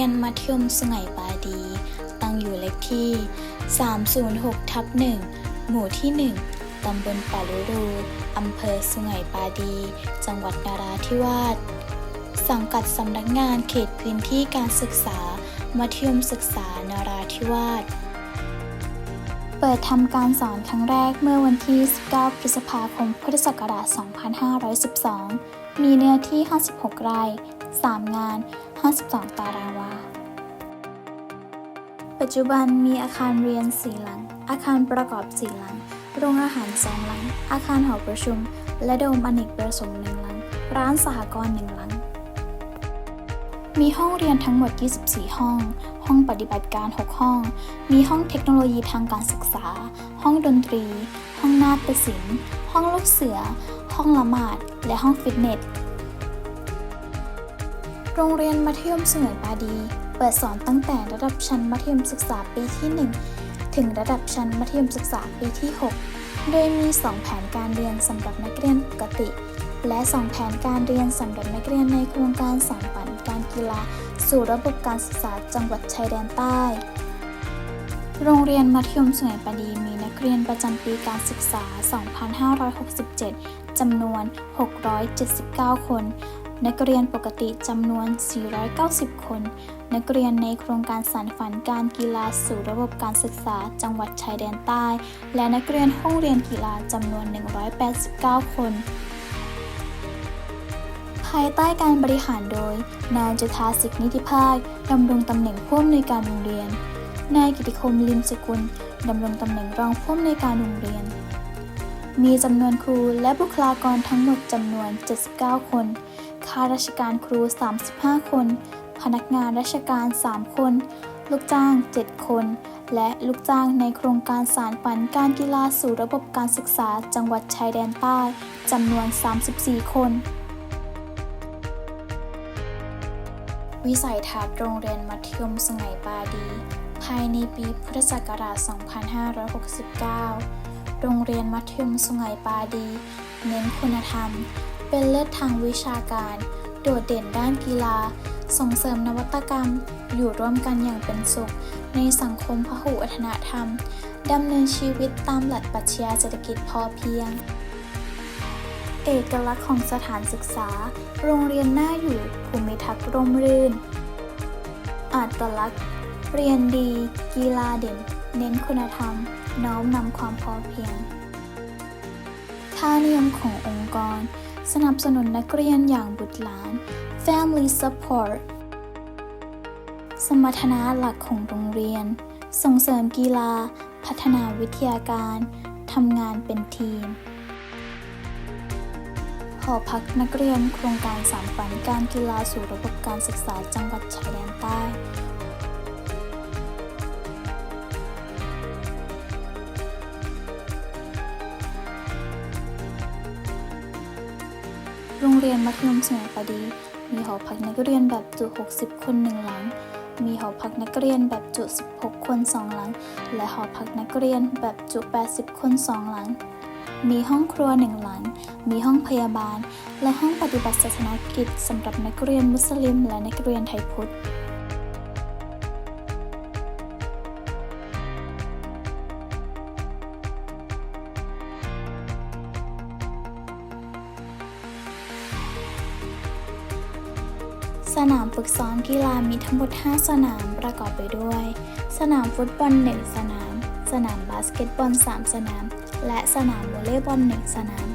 ยมสุไหงปาดี ตั้งอยู่เลขที่ 306ทับ1หมู่ที่ 1 ตำบลป่าลุรูอำเภอสุไหงปาดี จังหวัดนาราธิวาส สังกัดสำนักงานเขตพื้นที่การศึกษา มัธยมศึกษานาราธิวาส เปิดทำการสอนครั้งแรกเมื่อวันที่ 19 พฤษภาคม พุทธศักราช 2512 มีเนื้อที่ 56 ไร่ 3 งาน 52 ตารางวา ปัจจุบันมีอาคารเรียน 4 หลัง อาคารประกอบ 4 หลัง โรงอาหาร 2 หลัง อาคารหอประชุม และโดมอเนกประสงค์1หลัง ร้านสหกรณ์1หลัง มีห้องเรียนทั้งหมด 24 ห้อง ห้องปฏิบัติการ 6 ห้อง มีห้องเทคโนโลยีทางการศึกษา ห้องดนตรี ห้องนาฏศิลป์ ห้องลูกเสือ ห้องละหมาด และห้องฟิตเนส โรงเรียนมัธยมเสมอปาดี เปิดสอนตั้งแต่ระดับชั้นมัธยมศึกษาปีที่ 1 ถึงระดับชั้นมัธยมศึกษาปีที่ 6 โดยมี 2 แผนการเรียนสำหรับนักเรียนปกติ และ 2 แผนการเรียนสำหรับนักเรียนในโครงการสานฝันการกีฬา สู่ระบบการศึกษาจังหวัดชายแดนใต้ โรงเรียนมัธยมสมัยปดีมีนักเรียนประจำปีการศึกษา 2567จำนวน 679 คน นักเรียนปกติจำนวน 490 คน นักเรียนในโครงการสานฝันการกีฬาสู่ระบบการศึกษาจังหวัดชายแดนใต้ และนักเรียนห้องเรียนกีฬาจำนวน 189 คน ภายใต้การบริหารโดย นายจุธาสิกนิติภาคดำรงตำแหน่งผู้อำนวยการโรงเรียน นายกิติคมลิมสกุลดำรงตำแหน่งรองผู้อำนวยการโรงเรียน มีจำนวนครูและบุคลากรทั้งหมดจำนวน 79 คน ข้าราชการครู 35 คน พนักงานราชการ 3 คน ลูกจ้าง 7 คน และลูกจ้างในโครงการสารฝันการกีฬาสู่ระบบการศึกษาจังหวัดชายแดนใต้จำนวน 34 คนวิสัยทัศน์โรงเรียนมัธยมสมัยปาดี ภายในปีพุทธศักราช 2569 โรงเรียนมัธยมสมัยปาดี เน้นคุณธรรม เป็นเลิศทางวิชาการ โดดเด่นด้านกีฬา ส่งเสริมนวัตกรรม อยู่ร่วมกันอย่างเป็นสุข ในสังคมพหุวัฒนธรรม ดำเนินชีวิตตามหลักปรัชญาเศรษฐกิจพอเพียง เอกลักษณ์ของสถานศึกษา โรงเรียนน่าอยู่ภูมิทัศน์ร่มรื่นอัตลักษณ์ เรียนดี กีฬาเด่น เน้นคุณธรรม น้อมนำความพอเพียงค่านิยมขององค์กร สนับสนุนนักเรียนอย่างบุตรหลาน Family Support สมรรถนะหลักของโรงเรียน ส่งเสริมกีฬา พัฒนาวิทยาการทำงานเป็นทีมหอพักนักเรียนโครงการสามฝันการกีฬาสู่ระบบการศึกษาจังหวัดชายแดนใต้ โรงเรียนมัธยมสมัยปดี มีหอพักนักเรียนแบบจุ 60 คนหนึ่งหลัง มีหอพักนักเรียนแบบจุ 16 คนสองหลัง และหอพักนักเรียนแบบจุ 80 คนสองหลัง มีห้องครัวหนึ่งหลัง มีห้องพยาบาล และห้องปฏิบัติศาสนกิจสำหรับนักเรียนมุสลิม และนักเรียนไทยพุทธ สนามฝึกซ้อมกีฬามีทั้งหมด 5 สนามประกอบไปด้วย สนามฟุตบอล 1 สนาม สนามบาสเกตบอล 3 สนาม และสนามวอลเลย์บอล 1 สนาม